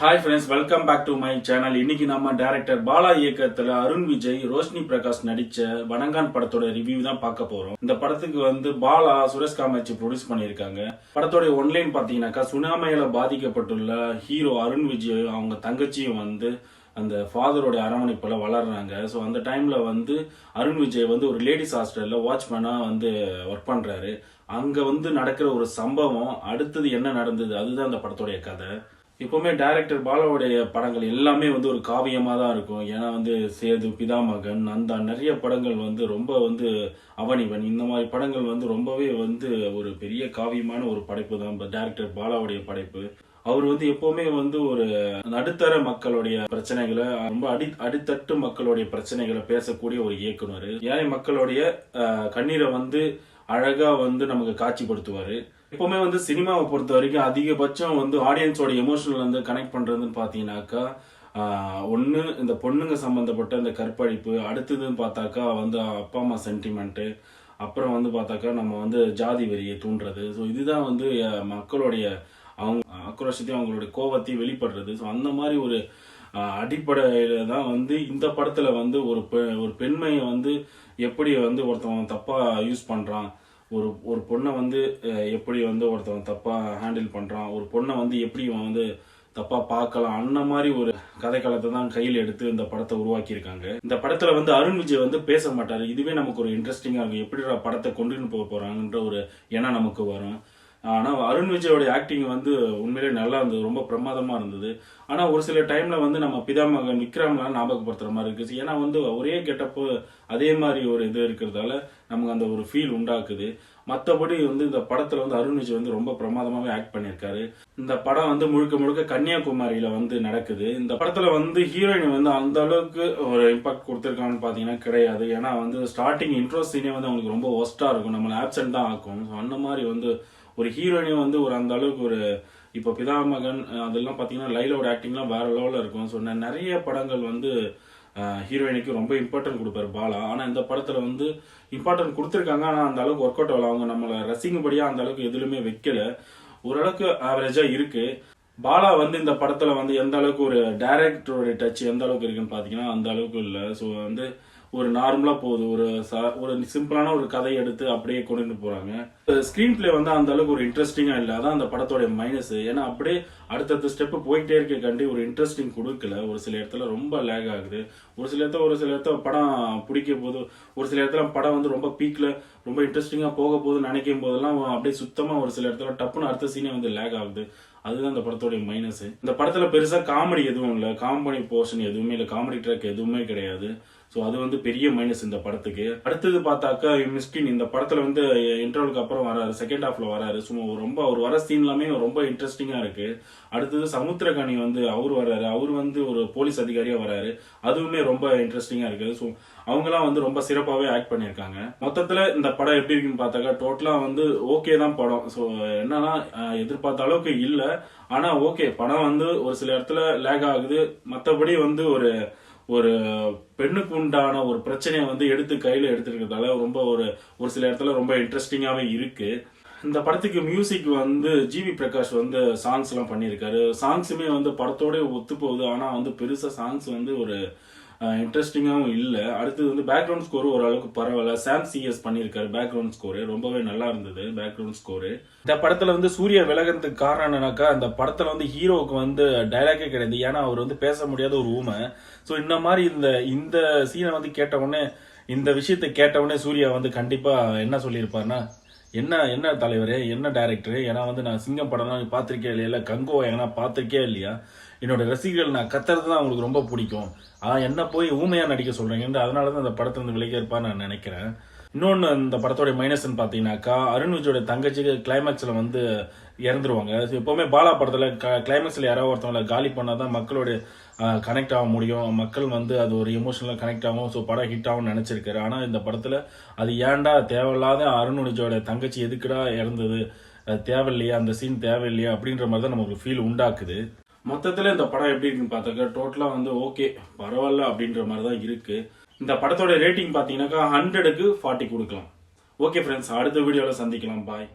Hi friends welcome back to my channel இன்னைக்கு நம்ம director Bala இயக்கத்தில் அருண் விஜய் ரோஷினி பிரகாஷ் நடித்த வணங்கான் படத்தோட ரிவ்யூ தான் பார்க்க போறோம். இந்த படத்துக்கு வந்து பாலா சுரேஷ் காமாட்சி ப்ரொடியூஸ் பண்ணியிருக்காங்க. படத்தோட ஒன்லைன் பார்த்தீங்கன்னாக்கா சுனாமையில பாதிக்கப்பட்டுள்ள ஹீரோ அருண் விஜய் அவங்க தங்கச்சியும் வந்து அந்த ஃபாதரோட அரவணைப்பில் வளர்றாங்க. ஸோ அந்த டைமில் வந்து அருண் விஜய் வந்து ஒரு லேடிஸ் ஹாஸ்டலில் வாட்ச்மேனாக வந்து ஒர்க் பண்ணுறாரு அங்கே வந்து நடக்கிற ஒரு சம்பவம் அடுத்தது என்ன நடந்தது அதுதான் அந்த படத்தோடைய கதை. எப்பவுமே டைரக்டர் பாலாவுடைய படங்கள் எல்லாமே வந்து ஒரு காவியமாக தான் இருக்கும். ஏன்னா வந்து சேது பிதாமகன் அந்த நிறைய படங்கள் வந்து ரொம்ப வந்து அவனிவன். இந்த மாதிரி படங்கள் வந்து ரொம்பவே வந்து ஒரு பெரிய காவியமான ஒரு படைப்பு தான். டைரக்டர் பாலாவுடைய படைப்பு. அவர் வந்து எப்பவுமே வந்து ஒரு நடுத்தர மக்களுடைய பிரச்சனைகளை ரொம்ப அடி அடித்தட்டு மக்களுடைய பிரச்சனைகளை பேசக்கூடிய ஒரு இயக்குனர். ஏழை மக்களுடைய கண்ணீரை வந்து அழகா வந்து நமக்கு காட்சிப்படுத்துவாரு. எப்பவுமே வந்து சினிமாவை பொறுத்த வரைக்கும் அதிகபட்சம் வந்து ஆடியன்ஸோட எமோஷனல் வந்து கனெக்ட் பண்றதுன்னு பாத்தீங்கன்னாக்கா ஒன்று இந்த பொண்ணுங்க சம்மந்தப்பட்ட இந்த கற்பழிப்பு அடுத்ததுன்னு பார்த்தாக்கா வந்து அப்பா அம்மா சென்டிமெண்ட்டு அப்புறம் வந்து பார்த்தாக்கா நம்ம வந்து ஜாதி வெறியை தூண்டுறது. ஸோ இதுதான் வந்து மக்களுடைய அவங்க ஆக்ரோஷத்தையும் அவங்களுடைய கோபத்தையும் வெளிப்படுறது. ஸோ அந்த மாதிரி ஒரு அடிப்படையில் தான் வந்து இந்த படத்தில் வந்து ஒரு பெ- ஒரு பெண்மையை வந்து எப்படி வந்து ஒருத்தவன் தப்பாக யூஸ் பண்ணுறான் ஒரு ஒரு பொண்ணை வந்து எப்படி வந்து ஒருத்தவன் தப்பாக ஹேண்டில் பண்ணுறான் ஒரு பொண்ணை வந்து எப்படி இவன் வந்து தப்பாக பார்க்கலாம் அந்த மாதிரி ஒரு கதைக்களத்தை தான் கையில் எடுத்து இந்த படத்தை உருவாக்கியிருக்காங்க. இந்த படத்தில் வந்து அருண் விஜய் வந்து பேச மாட்டார். இதுவே நமக்கு ஒரு இன்ட்ரெஸ்டிங்காக இருக்கும். எப்படி படத்தை கொண்டுன்னு போக போகிறாங்கன்ற ஒரு எண்ணம் நமக்கு வரும். ஆனால் அருண் விஜயோடைய ஆக்டிங் வந்து உண்மையிலே நல்லா இருந்தது ரொம்ப பிரமாதமாக இருந்தது. ஆனால் ஒரு சில டைமில் வந்து நம்ம பிதாமகன் விக்ரம்லாம் ஞாபகப்படுத்துகிற மாதிரி இருக்குது ஏன்னா வந்து ஒரே கெட்டப்பு அதே மாதிரி ஒரு இது இருக்கிறதால நமக்கு அந்த ஒரு ஃபீல் உண்டாக்குது. மற்றபடி வந்து இந்த படத்தில் வந்து அருண் விஜய் வந்து ரொம்ப பிரமாதமாகவே ஆக்ட் பண்ணியிருக்காரு. இந்த படம் வந்து முழுக்க முழுக்க கன்னியாகுமரியில் வந்து நடக்குது. இந்த படத்தில் வந்து ஹீரோயின் வந்து அந்த அளவுக்கு ஒரு இம்பாக்ட் கொடுத்துருக்காங்கன்னு பார்த்தீங்கன்னா கிடையாது. ஏன்னா வந்து ஸ்டார்டிங் இன்ட்ரோ சீனே வந்து அவங்களுக்கு ரொம்ப ஒஸ்ட்டாக இருக்கும். நம்மளை ஆப்சண்ட் தான் ஆக்கும். ஸோ அந்த மாதிரி வந்து ஒரு ஹீரோயினே வந்து ஒரு அந்த அளவுக்கு ஒரு இப்போ பிதாமகன் அதெல்லாம் பார்த்தீங்கன்னா லைலோட ஆக்டிங்லாம் வேற லெவலில் இருக்கும். ஸோ நிறைய படங்கள் வந்து ஹீரோயினுக்கு ரொம்ப இம்பார்ட்டன்ட் கொடுப்பாரு பாலா. ஆனால் இந்த படத்தில் வந்து இம்பார்ட்டன்ட் கொடுத்துருக்காங்க. ஆனால் அந்த அளவுக்கு ஒர்க் அவுட் ஆகல. அவங்க நம்மளை ரசிக்கும்படியா அந்த அளவுக்கு எதுலுமே வைக்கல. ஓரளவுக்கு ஆவரேஜாக இருக்கு. பாலா வந்து இந்த படத்தில் வந்து எந்த அளவுக்கு ஒரு டைரக்டரோட டச் எந்த அளவுக்கு இருக்குன்னு பார்த்தீங்கன்னா அந்த அளவுக்கு இல்லை. ஸோ வந்து ஒரு நார்மலா போகுது. ஒரு ச- ஒரு சிம்பிளான ஒரு கதை எடுத்து அப்படியே கொண்டு போறாங்க. ஸ்கிரீன் பிளே வந்து அந்த அளவுக்கு ஒரு இன்ட்ரெஸ்டிங்கா இல்ல. அதான் அந்த படத்தோட மைனஸ் ஏன்னா அப்படியே அடுத்தடுத்த ஸ்டெப் போயிட்டே இருக்க கண்டி ஒரு இன்ட்ரெஸ்டிங் கொடுக்கல. ஒரு சில இடத்துல ரொம்ப லேக் ஆகுது. ஒரு சில இடத்துல ஒரு சில இடத்துல படம் பிடிக்க போது ஒரு சில இடத்துல படம் வந்து ரொம்ப பீக்ல ரொம்ப இன்ட்ரெஸ்டிங்கா போக போகுதுன்னு நினைக்கும் போதெல்லாம் அப்படியே சுத்தமா ஒரு சில இடத்துல டப்புன்னு அடுத்த சீனே வந்து லேக் ஆகுது. அதுதான் அந்த படத்தோட மைனஸ் இந்த படத்துல பெருசா காமெடி எதுவும் இல்ல. காமெடி போர்ஷன் எதுவுமே இல்ல. காமெடி ட்ராக் எதுவுமே கிடையாது. ஸோ அது வந்து பெரிய மைனஸ் இந்த படத்துக்கு. அடுத்தது பார்த்தாக்கா மிஸ்கின் இந்த படத்தில் வந்து இன்டர்வலுக்கு அப்புறம் வராரு. செகண்ட் ஹாஃப்ல வராரு. சும்மா ரொம்ப அவர் வர சீன் எல்லாமே ரொம்ப இன்ட்ரெஸ்டிங்காக இருக்கு. அடுத்தது சமுத்திரகாணி வந்து அவர் வராரு. அவர் வந்து ஒரு போலீஸ் அதிகாரியாக வராரு. அதுவுமே ரொம்ப இன்ட்ரெஸ்டிங்காக இருக்குது ஸோ அவங்கலாம் வந்து ரொம்ப சிறப்பாகவே ஆக்ட் பண்ணியிருக்காங்க. மொத்தத்தில் இந்த படம் எப்படி இருக்குன்னு பார்த்தாக்கா டோட்டலாக வந்து ஓகே தான் படம். ஸோ என்னன்னா எதிர்பார்த்த அளவுக்கு இல்லை. ஆனால் ஓகே படம் வந்து ஒரு சில இடத்துல லேக் ஆகுது. மற்றபடி வந்து ஒரு ஒரு பெண்ணுக்கு உண்டான ஒரு பிரச்சனையை வந்து எடுத்து கையில் எடுத்துருக்கிறதால ரொம்ப ஒரு ஒரு சில இடத்துல ரொம்ப இன்ட்ரெஸ்டிங்காகவே இருக்கு. இந்த படத்துக்கு மியூசிக் வந்து ஜிவி பிரகாஷ் வந்து சாங்ஸ்லாம் பண்ணியிருக்காரு. சாங்ஸுமே வந்து படத்தோடய ஒத்து போகுது ஆனால் வந்து பெருசாக சாங்ஸ் வந்து ஒரு இன்ட்ரெஸ்டிங்காகவும் இல்லை. அடுத்தது வந்து பேக்ரவுண்ட் ஸ்கோர் ஓரளவுக்கு பரவாயில்ல. சாம் சிஎஸ் பண்ணியிருக்காரு. பேக்ரவுண்ட் ஸ்கோரு ரொம்பவே நல்லா இருந்தது பேக்ரவுண்ட் ஸ்கோரு இந்த படத்தில் வந்து சூர்யா விலகிறதுக்கு காரணம் என்னன்னாக்கா அந்த படத்தில் வந்து ஹீரோவுக்கு வந்து டைலாக்கே கிடையாது. ஏன்னா அவர் வந்து பேச முடியாத ஒரு ஊமை ஸோ இந்த மாதிரி இந்த இந்த சீனை வந்து கேட்ட உடனே இந்த விஷயத்தை கேட்ட உடனே சூர்யா வந்து கண்டிப்பாக என்ன சொல்லியிருப்பாருன்னா என்ன என்ன தலைவர் என்ன டைரக்டர் ஏன்னா வந்து நான் சிங்கம் படம்லாம் பார்த்துருக்கே இல்லையா? இல்லை கங்கோ ஏன்னா பார்த்திருக்கே இல்லையா? என்னோட ரசிகர்கள் நான் கத்துறது தான் அவங்களுக்கு ரொம்ப பிடிக்கும். ஆனால் என்ன போய் ஊமையாக நடிக்க சொல்றீங்கன்னு அதனால தான் அந்த படத்தை வந்து விலகி இருப்பான்னு நான் நினைக்கிறேன். இன்னொன்று இந்த படத்தோட மைனஸ்ன்னு பார்த்தீங்கன்னாக்கா அருண் விஜயோட தங்கச்சிக்கு கிளைமேக்ஸில் வந்து இறந்துருவாங்க. எப்போவுமே பாலா படத்தில் க கிளைமேக்ஸில் யாராவது ஒருத்தவங்களை காலி பண்ணால் தான் மக்களோட கனெக்ட் ஆக முடியும். மக்கள் வந்து அது ஒரு எமோஷனலாக கனெக்ட் ஆகும். ஸோ படம் ஹிட் ஆகும்னு நினச்சிருக்காரு. ஆனால் இந்த படத்தில் அது ஏன்டா தேவையில்லாத அருண் விஜயோட தங்கச்சி எதுக்குடா இறந்தது? அது தேவையில்லையா? அந்த சீன் தேவையில்லையா? அப்படின்ற மாதிரி தான் நமக்கு ஃபீல் உண்டாக்குது. மொத்தத்தில் இந்த படம் எப்படி இருக்குன்னு பார்த்தாக்கா டோட்டலாக வந்து ஓகே பரவாயில்ல அப்படின்ற மாதிரி தான் இருக்குது இந்த படத்தோட ரேட்டிங் பார்த்தீங்கன்னாக்கா ஹண்ட்ரடுக்கு ஃபார்ட்டி கொடுக்கலாம். ஓகே ஃப்ரெண்ட்ஸ் அடுத்த வீடியோவில் சந்திக்கலாம். பாய்